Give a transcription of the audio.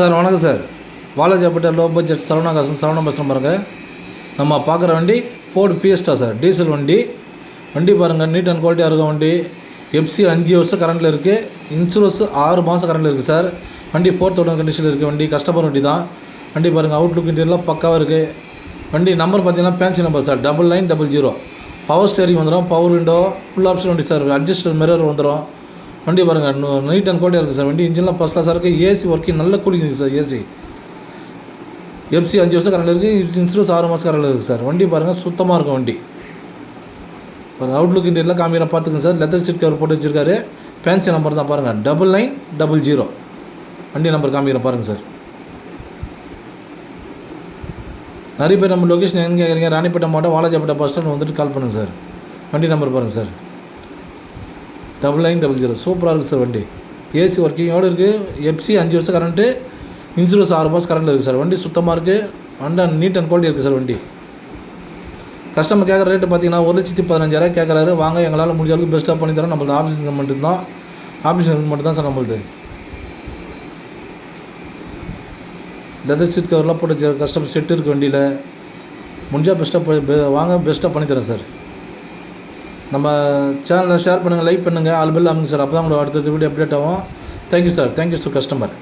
Sir வணக்கம் sir. Walajapet low budget Saravana காசன் சரவணா பஸ்ஸில் பாருங்க. நம்ம பார்க்குற வண்டி ஃபோர்டு பிஎஸ்டா சார் டீசல் வண்டி. வண்டி பாருங்கள் நீட் அண்ட் குவாலிட்டியாக இருக்க வண்டி. எஃப்சி அஞ்சு வருஷம் கரண்டில் இருக்குது இன்சூரன்ஸ் ஆறு மாதம் கரண்டில் இருக்குது சார். வண்டி ஃபோர்த் ஓடன் கண்டிஷனில் இருக்குது வண்டி கஸ்டமர் வண்டி தான். வண்டி பாருங்கள் அவுட்லுக் இன்டீரியர்லாம் பக்காவாக இருக்குது வண்டி நம்பர் பார்த்தீங்கன்னா fancy number sir double nine double zero power steering வந்துடும் பவர் விண்டோ ஃபுல் ஆப்ஷன் வண்டி சார் அட்ஜஸ்ட் மிரர் வந்துடும் வண்டி பாருங்கள் நீட் அண்ட் குவாலிட்டியாக இருக்குது சார் வண்டி இன்ஜின்லாம் ஃபஸ்ட் கிளாஸாக இருக்குது ஏசி ஒர்க்கிங் நல்ல கூலிங் இருக்குது சார் ஏசி எஃப்சி அஞ்சு வருஷம் கரண்டில் இருக்குது இன்சூரன்ஸ் ஆறு மாதம் கரண்டில் இருக்குது சார் வண்டி பாருங்கள் சுத்தமாக இருக்கும் வண்டி. ஒரு அவுட்லுக் இன்டீரியர்லாம் காமிக்கிறேன் பார்த்துக்குங்க சார் லெதர் சீட் கவர் போட்டு வச்சிருக்காரு. ஃபேன்சி நம்பர் தான் பாருங்கள் டபுள் நைன் டபுள் ஜீரோ வண்டி நம்பர் காமிக்கிறேன் பாருங்கள் சார் நிறைய பேர் நம்ம லொக்கேஷன் எங்கே கேட்குறீங்க ராணிப்பேட்டை மாவட்டம் வாலாஜாப்பேட்டை பஸ் ஸ்டாண்ட் வந்துட்டு கால் பண்ணுங்கள் சார் வண்டி நம்பர் பாருங்கள் sir double nine double zero சூப்பராக இருக்குது சார் வண்டி. ஏசி ஒர்க்கிங்கோடு இருக்குது எஃப்சி அஞ்சு வருஷம் கரண்ட்டு இன்சூரன்ஸ் ஆறு மாதம் கரண்ட் இருக்குது சார் வண்டி சுத்தமாக இருக்குது அண்ட் நீட் அண்ட் குவாலிட்டி இருக்குது சார் வண்டி. கஸ்டமர் கேட்குற ரேட்டு பார்த்தீங்கன்னா ஒரு லட்சத்தி பதினஞ்சாயிரம் கேட்குறாரு வாங்க எங்களால் முடிஞ்ச அளவுக்கு பெஸ்ட்டாக பண்ணி தரோம் நம்மளது ஆஃபீஸ் மட்டும்தான். ஆஃபீஸுக்கு மட்டும் தான் சார் நம்மளுது. லெதர் சீட் கவர்லாம் போட்டு கஸ்டமர் செட்டு இருக்குது வண்டியில். முடிஞ்சால் பெஸ்ட்டாக வாங்க பெஸ்ட்டாக பண்ணித்தரேன் சார் நம்ம சேனலை ஷேர் பண்ணுங்கள் லைக் பண்ணுங்கள் ஆல் பெல் அமுங்க சார் அப்போ தான் உங்களோட அடுத்தது வீடியோ அப்டேட் ஆகும். Thank you sir thank you sir customer